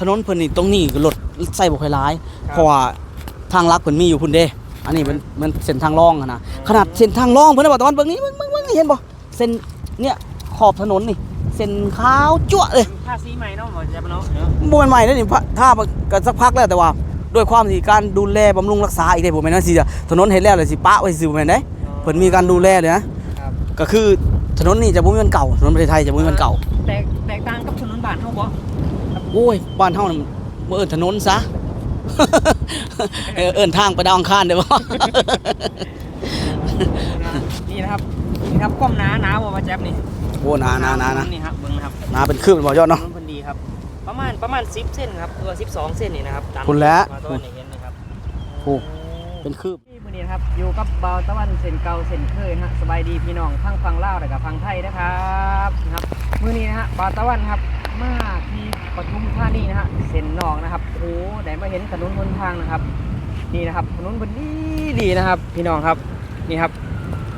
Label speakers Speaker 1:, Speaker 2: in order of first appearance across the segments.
Speaker 1: ถนนเพิ่นนี่ตรงนี้ก็รถใส่บ่ค่อยหลายเพราะว่าทางลักเพิ่นมีอยู่พุ่นเด้ อันนี้มันมันเส้นทางรองอะนะขนาดเส้นทางรองเพิ่นนะบอกตะวันเบิ่งนี้มึงมึงมึงเห็นบ่เส้นเนี่ยขอบถนนนี่ เส้นขาวจั่วะเลย
Speaker 2: ภาษีใหม่เนาะหมอแจ๊บเนาะ
Speaker 1: บ่แม่นใหม่แล้วนี่พะถ้ามันก็สักพักแล้วแต่ว่าด้วยความที่การดูแลบำรุงรักษาอีกได้บ่แม่นว่าสิจะถนนเฮ็ดแล้วเลยสิปะไว้สิบ่แม่นเด้เพิ่นมีการดูแลเลยนะครับก็คือถนนนี่จะบ่มีมันเก่าถนนประเทศไทยจะบ่มีมันเก่า
Speaker 2: แตกแตกต่างกับถนนบ้านเฮาบ่
Speaker 1: โอ้ย บ้านเฮานี่มันบ่เอิ้นถนนซะ เออเอิ้นทางไปดาวอังคารได้บ่
Speaker 2: นี่นะครับ นี่ครับก้มหนาหนาบ่หมอแจ๊บนี่
Speaker 1: โอ้นานานานะ
Speaker 2: นี่ครับเบิ่งนะครับ
Speaker 1: นาเป็นคืบบ่ยอด
Speaker 2: ถ
Speaker 1: เนาะ
Speaker 2: นนเพิ่นดีครับ ประมาณประมาณ10เส้นครับตัว12 เส้นนี่นะครับตาม
Speaker 1: คุณแล้ว
Speaker 2: มาตอนนี้เห็นนะครับ
Speaker 1: โอ้เป็นคืบ
Speaker 2: ที่มื้อนี้นะครับอยู่กับเบาตะวันเส้นเก่าเส้นเคยนะฮะสบายดีพี่น้องทั้งฟังลาวและก็ฟังไทยนะครับนะครับมื้อนี้นะฮะเบาตะวันครับ มาที่ปทุมธานีนะฮะเส้นนอกนะครับโอ้ได้มาเห็นถนนบนทางนะครับ นี่นะครับถนนบนดีดีนะครับ พี่น้องครับนี่ครับ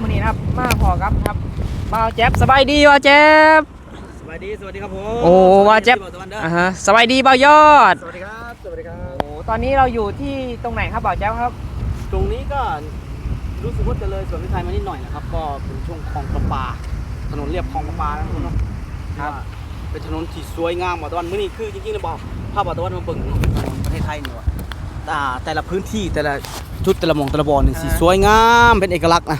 Speaker 2: มื้อนี้นะครับมาพอครับครับเบาแจ๊บสบายดีว่ะแจ๊บ
Speaker 1: สวัสดีสวัสดีครับผม
Speaker 2: โอ้ว่าเจ็บอ่าฮะสบายดีเบายอด
Speaker 1: สวัสดีครับสวัสดีครับ
Speaker 2: โอ้ตอนนี้เราอยู่ที่ตรงไหนครับเบาแจ๊บครับ
Speaker 1: ตรงนี้ก็รู้สึกว่าจะเลยสวนพิทัยมานิดหน่อยนะครับ ก็เป็นช่วงคลองประปาถนนเรียบคลองประปานะคุณเนาะ
Speaker 2: ครับ
Speaker 1: ว่า เป็นถนนที่สวยงามบ่ตะวันมื้อนี้คือจริงๆแล้วบอกภาพบ่ตะวันมาเบิ่งถนนประเทศไทยนี่ว่าแต่แต่ละพื้นที่แต่ละชุดแต่ละหมองแต่ละบอลนี่สิสวยงามเป็นเอกลักษณ์นะ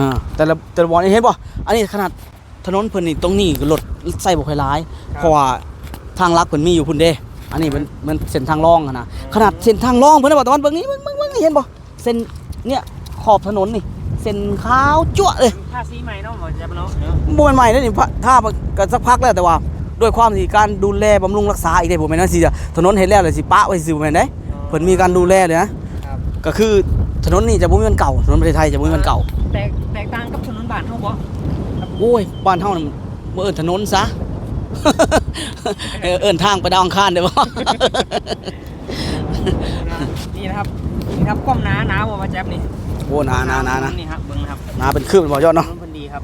Speaker 1: อ่าแต่ละแต่ละบอลนี่เห็นป่ะอันนี้ขนาดถนนเพิ่นนี่ตรงนี้ก็รถใส่บ่ค่อยหลาย
Speaker 2: ครับ
Speaker 1: เพราะว่าทางลักเพิ่นมีอยู่พุ่นเด้ อันนี้มันมันเส้นทางรองอะนะขนาดเส้นทางรองเพิ่นนะบอกตะวันเบิ่งนี้มึงมึงมึงเห็นป่ะเส้นเนี่ยขอบถนนนี่ เส้นขาวจั่วะเลย
Speaker 2: ภาษีใหม่เนาะหมอแจ๊บเนาะ
Speaker 1: บ่แม่นใหม่แล้วนี่พะถ้ามันก็สักพักแล้วแต่ว่า ด้วยความที่การดูแลบำรุงรักษาอีกได้บ่แม่นว่าสิจะถนนเฮ็ดแล้วเลยสิปะไว้สิบ่แม่นเด้เพิ่นมีการดูแลเลยนะครับก็คือถนนนี่จะบ่มีมันเก่าถนนประเทศไทยจะบ่มีมันเก่า
Speaker 2: แตกแตกต่างกับถนนบ้านเฮาบ่
Speaker 1: โอ้ยบ้านเฮานี่มันบ่เอิ้นถนนซะเออเอิ้นทางไปดาวอังคารได้บ่
Speaker 2: นี่นะครับนี่ครับก้มหนาหนาบ่หมอแจ๊บนี่
Speaker 1: โอ้นานานานะ
Speaker 2: นี่ครับเบิ่งนะครับ
Speaker 1: นาเป็นคืบบ่ยอดเนาะ
Speaker 2: ถนนเพิ่นดีครับ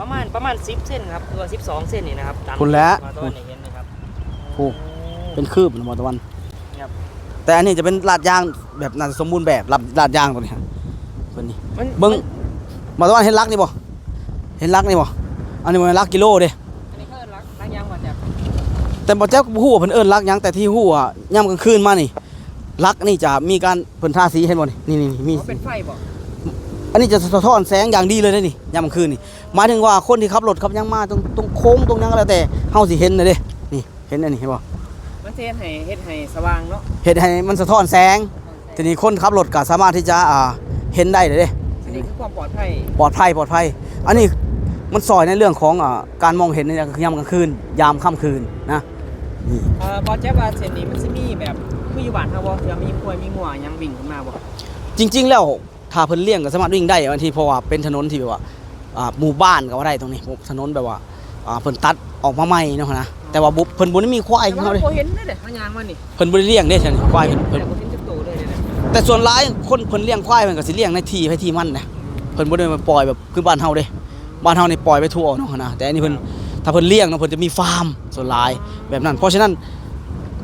Speaker 2: ประมาณประมาณ10เส้นครับตัว12เส้นนี่นะครับตาม
Speaker 1: คุณแล้ว
Speaker 2: มาตอนนี้เห็นนะครับ
Speaker 1: โอ้เป็นคืบบ่ตะวัน
Speaker 2: ครับ
Speaker 1: แต่อันนี้จะเป็นลาดยางแบบน่าจะสมบูรณ์แบบลาดลาดยางตัวนี้ครับเพิ่นนี่
Speaker 2: มัน
Speaker 1: เบิ่งบ่ตะวันเห็นลักนี่บ่เห็นลักนี่บ่อันนี้บ่แม่นลักกิโลเด้
Speaker 2: อันนี้เพิ่นรักรักยางหมอแจ๊บ
Speaker 1: แต่บ่แจ๊กฮู้ว่าเพิ่นเอิ้นลักหยังแต่ที่ฮู้อะยามกลางคืนมานี่ลักนี่จะมีการเพิ่นทาสีเห็นบ่นี่นี่นี่มี
Speaker 2: อ๋อเป็นไฟบ่
Speaker 1: อันนี้จะสะท้อนแสงอย่างดีเลยนะนี่ยามกลางคืนนี่หมายถึงว่าคนที่ขับรถขับหยังมาตรงตรงโค้งตรงหยังก็แล้วแต่เฮาสิเห็นนะเด้นี่เห็นอันนี้เห็นบ่
Speaker 2: มันสิเฮ็ดให้เฮ็ดให้สว่างเนาะ
Speaker 1: เห็นให้มันสะท้อนแสง ทีนี้คนขับรถก็สามารถที่จะอ่าเห็นได้เลยเด้
Speaker 2: อันนี้คือความปลอดภัย
Speaker 1: ปลอดภัยปลอดภัย อันนี้มันสอยในเรื่องของอ่าการมองเห็นในยามกลางคืน ยามค่ำคืนนะนี่
Speaker 2: เอ่อบอแจ๊บว่าเส้นนี้มันสิมีแบบคืออยู่บ้านเฮาบ่เผื่อมีกล้วยมีงัวหยังวิ่งขึ้นมาบ่
Speaker 1: จริง ๆ แล้ว ถ้าเพิ่นเลี้ยงก็สามารถวิ่งได้บางทีเพราะว่าเป็นถนนที่แบบว่าอ่าหมู่บ้านก็ว่าได้ตรงนี้ถนนแบบว่าอ่าเพิ่นตัดออกมาใหม่เนาะนะแต่ว่าบุเพิ่นบ่ได้มีควาย
Speaker 2: แต่
Speaker 1: ของ
Speaker 2: ว่า
Speaker 1: เขาเด้
Speaker 2: บ่เห็นเด้อเด้ทางยางมันนี่
Speaker 1: เพิ่นบ่ได้เลี้ยงเด้ซั่นควายเพิ่นเพิ่น
Speaker 2: แต่บ่เห็นจักตัวเลยเด้อ
Speaker 1: แต่ส่วนหลายคนเพิ่นเลี้ยงควายเพิ่นก็สิเลี้ยงในที่ให้ที่มันนะเพิ่นบ่ได้มาปล่อยแบบคือบ้านเฮาเด้บ้านเฮานี่ปล่อยไปทั่วเนาะนะแต่อันนี้เพิ่นถ้าเพิ่นเลี้ยงเนาะเพิ่นจะมีฟาร์มส่วนหลายแบบนั้น เพราะฉะนั้น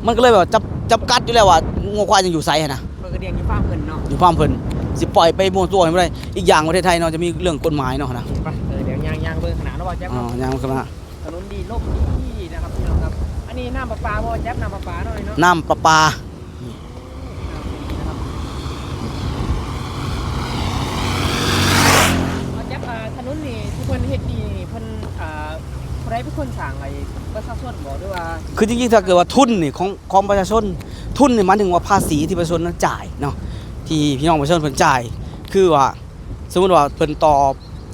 Speaker 1: มันก็เลยแบบจับจับกัดอยู่แล้วว่างัวควายยังอยู่ไสอะนะ
Speaker 2: เพิ่นก็เลี้ยงอยู่ฟาร์มเพิ่นเนาะ
Speaker 1: อยู่ฟาร์มเพิ่น สิปล่อยไปมั่วตัวให้บ่ได้อีกอย่างประเทศไทยเนาะจะมีเรื่องกฎหมายเนาะนะ
Speaker 2: ไปเออเดี๋ยวยางยางเบิ่งขนาดเนาะบ่แจ๊บ
Speaker 1: อ๋อ
Speaker 2: เนาะ
Speaker 1: อย่างมันก็นะ
Speaker 2: ถนนดีลมดีนะครับพี่น้องครับ อันนี้น้ำประปาบ่แจ๊บน้ำประปาหน่อยเนาะ
Speaker 1: น้ำประปา
Speaker 2: นะครับบ่แจ๊บอ่าถนนนี่ที่เพิ่นเฮ็ดดีนี่เพิ่นอ่าใครเป็นคนสร้างไอ้ประชาชนบ่หรือว่า
Speaker 1: คือจริงๆถ้าเกิดว่าทุนนี่ของของประชาชนทุนนี่หมายถึงว่าภาษีที่ประชาชนนั้นจ่ายเนาะ ที่พี่น้องประชาชนเพิ่นจ่าย คือว่าสมมุติว่าเพิ่นต่อ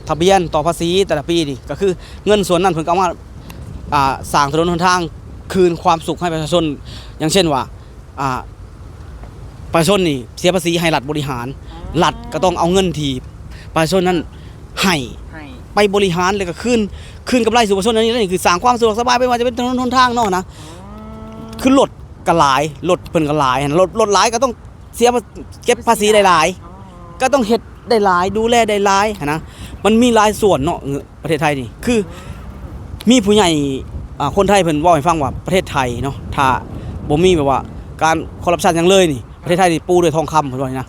Speaker 1: ทะเบียนต่อภาษีแต่ละปีนี่ก็คือเงินส่วนนั้นเพิ่นก็เอามาอ่าสร้างถนนหนทางคืนความสุขให้ประชาชน อย่างเช่นว่าอ่าประชาชนนี่เสียภาษีให้รัฐบริหารรัฐก็ต้องเอาเงินที่ประชาชนนั้นให้
Speaker 2: ให้
Speaker 1: ไปบริหารแล้วก็คืนคืนกำไรสู่ประชาชนอันนี้นี่คือสร้างความสะดวกสบายไม่ว่าจะเป็นถนนหนทางเนาะนะคือรถก็หลายรถเพิ่นก็หลายรถรถหลายก็ต้อง เสียภาเก็บภาษีได้หลาย ก็ต้องเฮ็ดได้หลายดูแลได้หลายหั้นนะมันมีหลายส่วนเนาะเออประเทศไทยนี่คือ มีผู้ใหญ่อ่าคนไทยเพิ่นเว้าให้ฟังว่าประเทศไทยเนาะถ้าบ่มีแบบว่า การคอร์รัปชันหยังเลยนี่ประเทศไทยนี่ปูด้วยทองคำเพิ่นว่าอย่างนี้นะ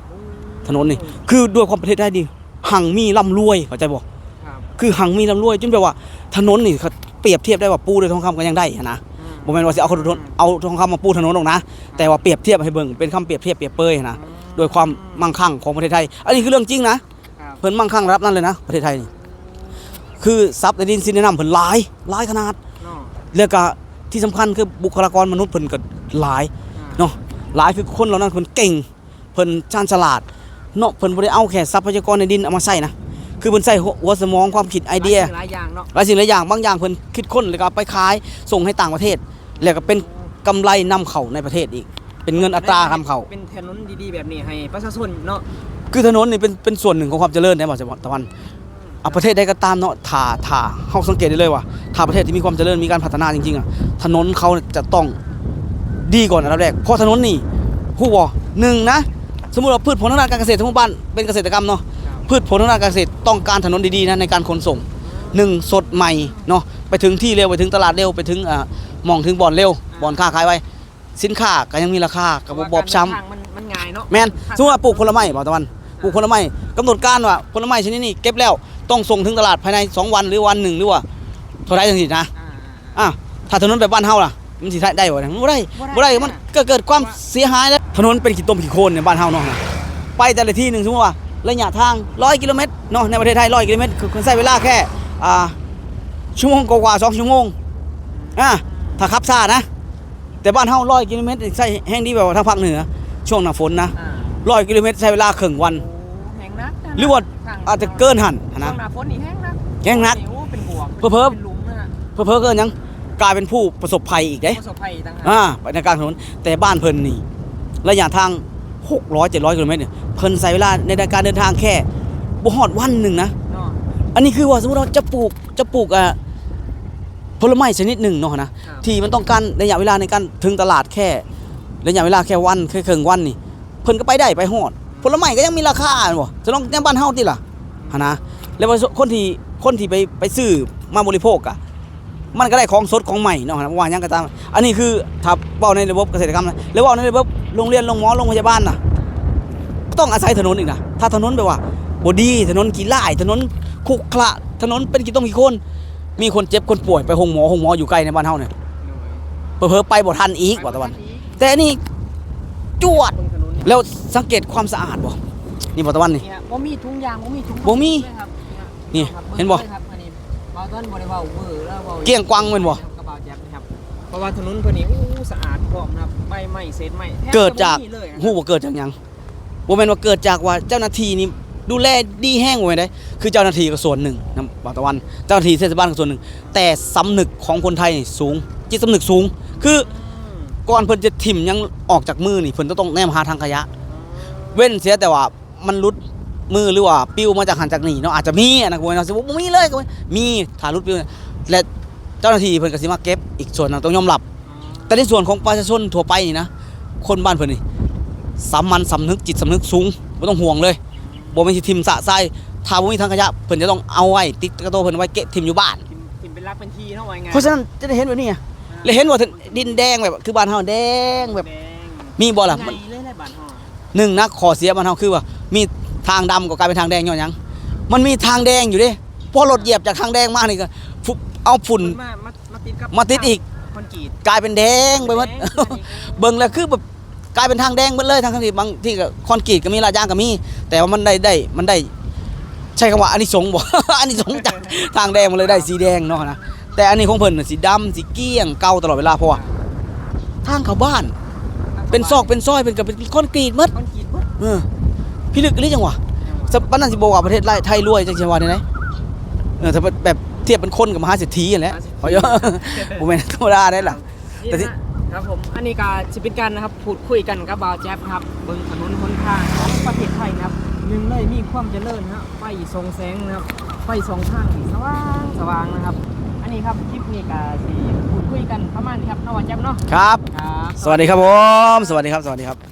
Speaker 1: ถนนนี่คือด้วยความประเทศไทยนี่หังมีร่ำรวยเข้าใจบ่
Speaker 2: ครับ
Speaker 1: คือหังมีร่ำรวยจนแบบว่า ถนนนี่เขาเปรียบเทียบได้ว่าปูด้วยทองคำก็ยังได้อะนะ บ่แม่นว่าสิเอาถนนเอาทองคำมาปูถนนหรอกนะ แต่ว่าเปรียบเทียบให้เบิ่งเป็นคำเปรียบเทียบเปรียบเปยนะโดยความมั่งคั่งของประเทศไทย อันนี้คือเรื่องจริงนะเพิ่นมั่งคั่งรับนั่นเลยนะ ประเทศไทยนี่คือทรัพย์ในดินสินในน้ำเพิ่นหลายหลายขนาด
Speaker 2: เนาะ
Speaker 1: แล้วก็ที่สำคัญคือบุคลากรมนุษย์เพิ่นก็หลายเนาะหลายคือคนเหล่านั้นเพิ่นเก่งเพิ่นชาญฉลาดเนาะเพิ่นบ่ได้เอาแค่ทรัพยากรในดินเอามาใส่นะ คือเพิ่นใส่หัวสมองความคิดไอเดีย
Speaker 2: หลายอย่างเนาะ
Speaker 1: หลายสิ่งหลายอย่างบางอย่างเพิ่นคิดค้นแล้วก็เอาไปขายส่งให้ต่างประเทศ แล้วก็เป็นกำไรนำเข้าในประเทศอีก เป็นเงินอัตรานำเข้า
Speaker 2: เป็นถนนดีๆแบบนี้ให้ประชาชนเนาะ
Speaker 1: คือถนนนี่เป็นเป็นส่วนหนึ่งของความเจริญได้บ่จังหวัดตะวันเอาประเทศใดก็ตามเนาะถ้าถ้าเฮาสังเกตได้เลยว่าถ้าประเทศที่มีความเจริญมีการพัฒนาจริงๆอะถนนเขาจะต้องดีก่อนอันดับแรกเพราะถนนนี่ผู้บ่หนึ่งนะสมมุติว่าพืชผลทางด้านการเกษตรทั้งหมู่บ้านเป็นเกษตรกรรมเนาะ
Speaker 2: ครับ
Speaker 1: พืชผลทางด้านการเกษตรต้องการถนนดีๆนะในการขนส่งหนึ่งสดใหม่เนาะไปถึงที่เร็วไปถึงตลาดเร็วไปถึงอ่าหมองถึงบ่อนเร็วบ่อนค้าขายไว้สินค้าก็ยังมีราคากับบอบช้ำ
Speaker 2: ทางมันมันง่ายเนาะ
Speaker 1: แมนสมมติว่าปลูกผลไม้บ่ตะวัน ปลูกผลไม้กำหนดการว่าผลไม้ชนิดนี้เก็บแล้วต้องส่งถึงตลาดภายใน 2 วันหรือวันหนึ่งหรือว่าเท่าไรจังสินะ
Speaker 2: อ่า
Speaker 1: อะถ้าถนนแบบบ้านเฮาล่ะ มันสิได้บ่เนี่ยมันบ่ได้
Speaker 2: บ่ได้
Speaker 1: บ่ได้มันก็เกิดความเสียหายแล้วถนนเป็นขี้ต้มขี้โคลนในบ้านเฮาเนาะนะไปแต่ละที่หนึงสมมุติว่า ระยะทาง 100 กิโลเมตรเนาะในประเทศไทย 100 กิโลเมตรคือใช้เวลาแค่อ่าชั่วโมงกว่าๆ2ชั่วโมงอะถ้าขับช้านะ แต่บ้านเฮา100 กิโลเมตรใช้แห่งดีแบบว่าทางภาคเหนือ ช่วงหน้าฝนนะ
Speaker 2: อ่า
Speaker 1: ร้อยกิโลเมตรใช้เวลาครึ่งวัน
Speaker 2: โอ้แห้งนักนะ
Speaker 1: หรือว่าอาจจะเกินหัน
Speaker 2: ช่
Speaker 1: นะ
Speaker 2: วงหน้าฝนนี่แห้งนัก
Speaker 1: แห้งนัก
Speaker 2: โอ้เป็นบวก
Speaker 1: เพิ่ม
Speaker 2: เป็นหลุมนะฮะ
Speaker 1: เพิ่อๆเกินยังกลายเป็นผู้ประสบภัยอีกเด้
Speaker 2: ประสบภัยต่างหาก
Speaker 1: อ่าไปในกลารถนนแต่บ้านเพิ่นนี่ระยะทาง600 700กิโลเมตรเนี่ยเพิ่นใช้เวลาในการเดินทางแค่บ่ฮอดวันหนึ่งนะ
Speaker 2: เนาะ
Speaker 1: อันนี้คือว่าสมมุติเราจะปลูกจะปลูกอะผลไม้ชนิดหนึ่งเนาะนะ
Speaker 2: ครับ
Speaker 1: ที่มันต้องการระยะเวลาในการถึงตลาดแค่ระยะเวลาแค่วันแค่ครึ่งวันนี่ เพิ่นก็ไปได้ไปฮอดผลไม้ก็ยังมีราคาบ่จะต้องในบ้านเฮาติล่ะหันนะแล้วว่าคนที่คนที่ไปไปซื้อมาบริโภคอะมันก็ได้ของสดของใหม่เนาะนะว่าหยังก็ตาม อันนี้คือถ้าเว้าในระบบเกษตรกรรมนะแล้วเว้าในระบบโรงเรียนโรงหมอโรงพยาบาลน่ะก็ ต้องอาศัยถนนอีกนะถ้าถนนแบบว่าบ่ดีถนนกี่ล่ายถนนขรุขระถนนเป็นกี่ต้มกี่คน มีคนเจ็บคนป่วยไปหงหมอหงหมออยู่ใกล้ในบ้านเฮาเนี่ยเผลอๆไปบ่ทันอีกว่าตะวัน แต่อันนี่จวด
Speaker 2: ตรงถนนเนี่ย
Speaker 1: แล้วสังเกตความสะอาดบ่นี่บ่ตะวันนี่
Speaker 2: เนี่ยบ่มีถุงยางบ่มีถุง
Speaker 1: บ่มี
Speaker 2: เลยครับ
Speaker 1: นี่
Speaker 2: ครับ
Speaker 1: เห็นบ่
Speaker 2: ครับอันนี้บ่าวต้นบ่ได้เว้าเวอร์แล้วเว้า
Speaker 1: เกลี้ยงกวางแม่นบ่
Speaker 2: กระเป๋าแจ๊บนะครับเพราะว่าถนนเพิ่นนี่อู้สะอาดพร้อมนะครับใบไม้เศษไม้แทบ
Speaker 1: เกิดจาก
Speaker 2: จะบ่มีเลยอะ
Speaker 1: ฮู้บ่เกิดจากหยัง บ่แม่นว่าเกิดจากว่าเจ้าหน้าที่นี่ดูแลดีแห้งบ่แม่นได้คือเจ้าหน้าที่ก็ส่วนหนึ่งนะบ่าวตะวัน เจ้าหน้าที่เทศบาลก็ส่วนหนึ่ง แต่สำนึกของคนไทยนี่สูง จิตสำนึกสูง คือก่อนเพิ่นจะถิ่มยังออกจากมือนี่เพิ่นจะต้องแนมหาทางขยะ เว้นเสียแต่ว่ามันหลุดมือหรือว่าปิ้วมาจากหันจากนี่เนาะอาจจะมีอะนะกูเนาะสิบ่มีเลยก็มีถ้าหลุดปิ้วและเจ้าหน้าที่เพิ่นก็สิมาเก็บอีกส่วนหนึงต้องยอมรับ แต่ในส่วนของประชาชนทั่วไปนี่นะคนบ้านเพิ่นนี่ สามัญสำนึกจิตสำนึกสูงบ่ต้องห่วงเลยบ่แม่นสิทิมสะทรายถ้าบ่มีทางขยะเพิ่นจะต้องเอาไว้ติดกระโตเพิ่นไว้เก็บทิมอยู่บ้าน
Speaker 2: ทิมทิมเป็นรักเป็นทีเนาะว่าไง
Speaker 1: เพราะฉะนั้นจะได้เห็นแบบนี้ไงเลยเห็นว่าดินแดงแบบคือบ้านเฮาแดงแบบ
Speaker 2: แดง
Speaker 1: มีบ่ล่ะ
Speaker 2: ให
Speaker 1: มั
Speaker 2: ญ่
Speaker 1: น
Speaker 2: เลยในบ้านเฮา
Speaker 1: หนึ่งนะขอเสียบ้านเฮาคือว่า มีทางดำก็กลายเป็นทางแดงย้อนหยัง มันมีทางแดงอยู่เด้พอรถเหยียบจากทางแดงมานี่ก็ฟุบเอาฝุ่น
Speaker 2: มามามาติดกับ
Speaker 1: มาติดอีก
Speaker 2: คอนกรีต
Speaker 1: กลายเป็นแดงไปหมด
Speaker 2: แดง
Speaker 1: เบิ่งแล้วคือแบบ กลายเป็นทางแดงหมดเลยทางที่บางที่ก็คอนกรีตก็มีลาดยางก็มี แต่ว่ามันได้ได้มันได้ใช้คำว่าอันนี้สงส์บ่ อันนี้สงส์จากทางแดงมันเลยได้สีแดงเนาะนะแต่อันนี้ของเพิ่นน่ะสีดำสีเกลี้ยงเก่าตลอดเวลาเพราะว่าทางเข้าบ้าน เป็นซอกเป็นซอยเป็นกับเป็นคอนกรีตหมด
Speaker 2: คอนกรีตเบิด
Speaker 1: เออพี่ลึกนี่จังหวะสปานนันสิบอกว่าประเทศไทยรวยจังจังหวะนี่ไหนเออถ้าแบบเทียบเป็นคนกับมหาเศรษฐีอย่างแหล้วขอเยอะผมเป็นธรรมดาได้ล่ะแต่ที่
Speaker 2: นี่นะ ครับผมอันนี้ก็สิเป็นการนะครับพูดคุยกันกับบาวแจ๊บนะครับเบิ่งถนนหนทางของประเทศไทยนะครับหนึ่งเลยมีความเจริญนะฮะไฟส่องแสงนะครับไฟสองข้างนี่สว่างสว่างนะครับ อันนี้ครับคลิปนี้ก็สิพูดคุยกันประมาณนี้ครับเนาะว่าแจ๊บเนาะ
Speaker 1: ครับ
Speaker 2: ครับ
Speaker 1: สวัสดีครับผม สวัสดีครับ สวัสดีครับ